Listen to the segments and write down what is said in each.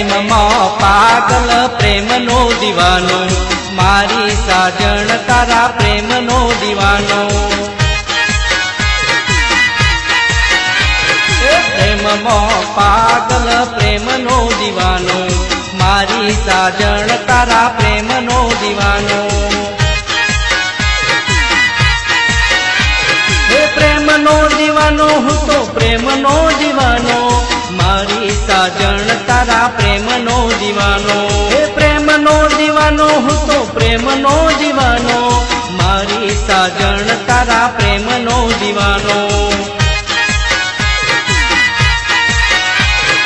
પ્રેમમાં પાગલ પ્રેમનો દીવાનો. મારી સાજણ તારા પ્રેમનો દીવાનો. પ્રેમમાં પાગલ પ્રેમનો દીવાનો. મારી સાજણ તારા પ્રેમનો દીવાનો. પ્રેમનો દીવાનો, હું તો પ્રેમનો દીવાનો. મારી સાજણ તારા પ્રેમનો દીવાનો. હે પ્રેમનો દીવાનો, હું તો પ્રેમનો દીવાનો. મારી સાજણ તારા પ્રેમનો દીવાનો.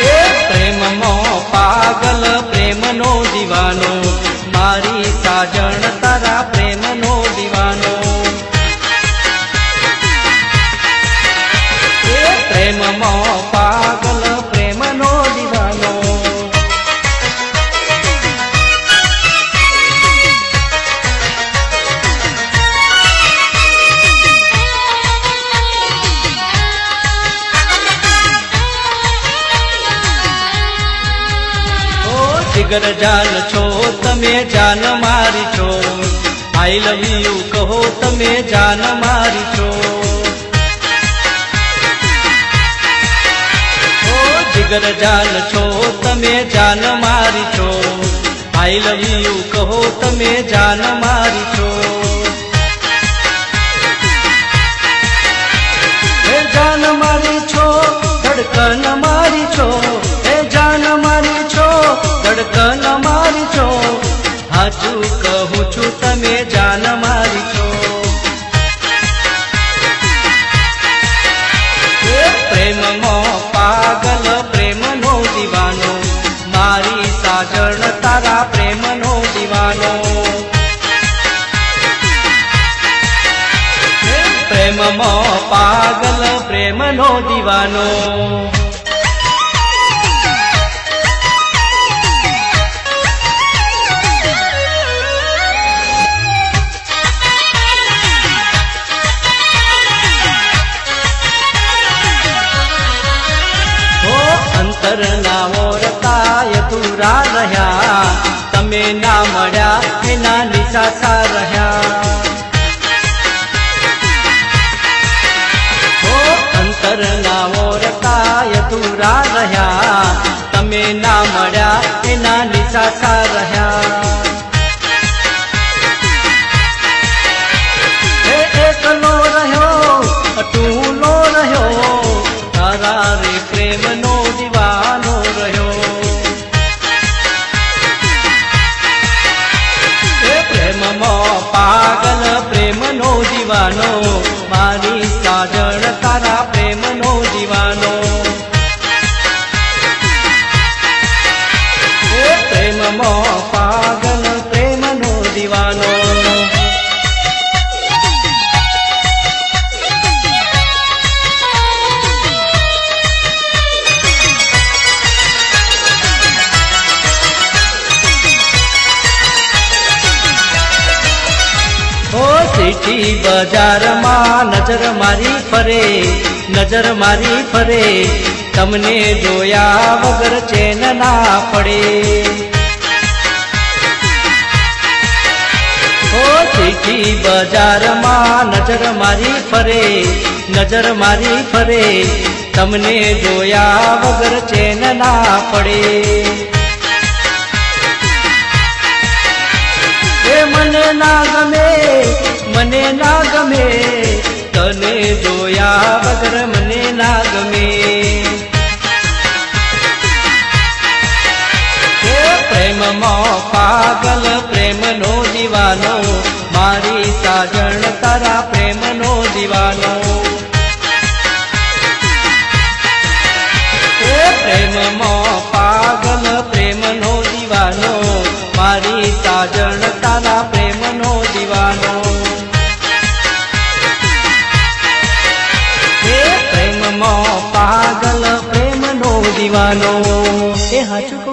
એ પ્રેમમાં પાગલ પ્રેમનો દીવાનો. મારી સાજણ જીગર જાન છો, તમે જાન મારી છો. આઈ લવ યુ, કહો તમે જાન મારી છો. જીગર જાન છો, તમે જાન મારી છો. આઈ લવ યુ, કહો તમે જાન મારી છો. પ્રેમમાં પાગલ પ્રેમનો દીવાનો. અંતરના ઓરતાય તુરા રહ્યા. તમે ના મળ્યા એના નિશાસા રહ્યા. રહ્યા. તમે ના મળ્યા એના નિશાખા રહ્યા? ઓ બજારમાં નજર મારી ફરે, નજર મારી ફરે, તમને જોયા વગર ચેન ના પડે. ઓ બજારમાં નજર મારી ફરે, નજર મારી ફરે, તમને જોયા વગર ચેન ના પડે. મને ના ગમે મને ના ગમે, તને જોયા વગર મને ના ગમે. પ્રેમમાં પાગલ પ્રેમનો દીવાનો, મારી સાજણ તારા પ્રેમનો દીવાનો. પ્રેમમાં દીવાનો એ હાચું.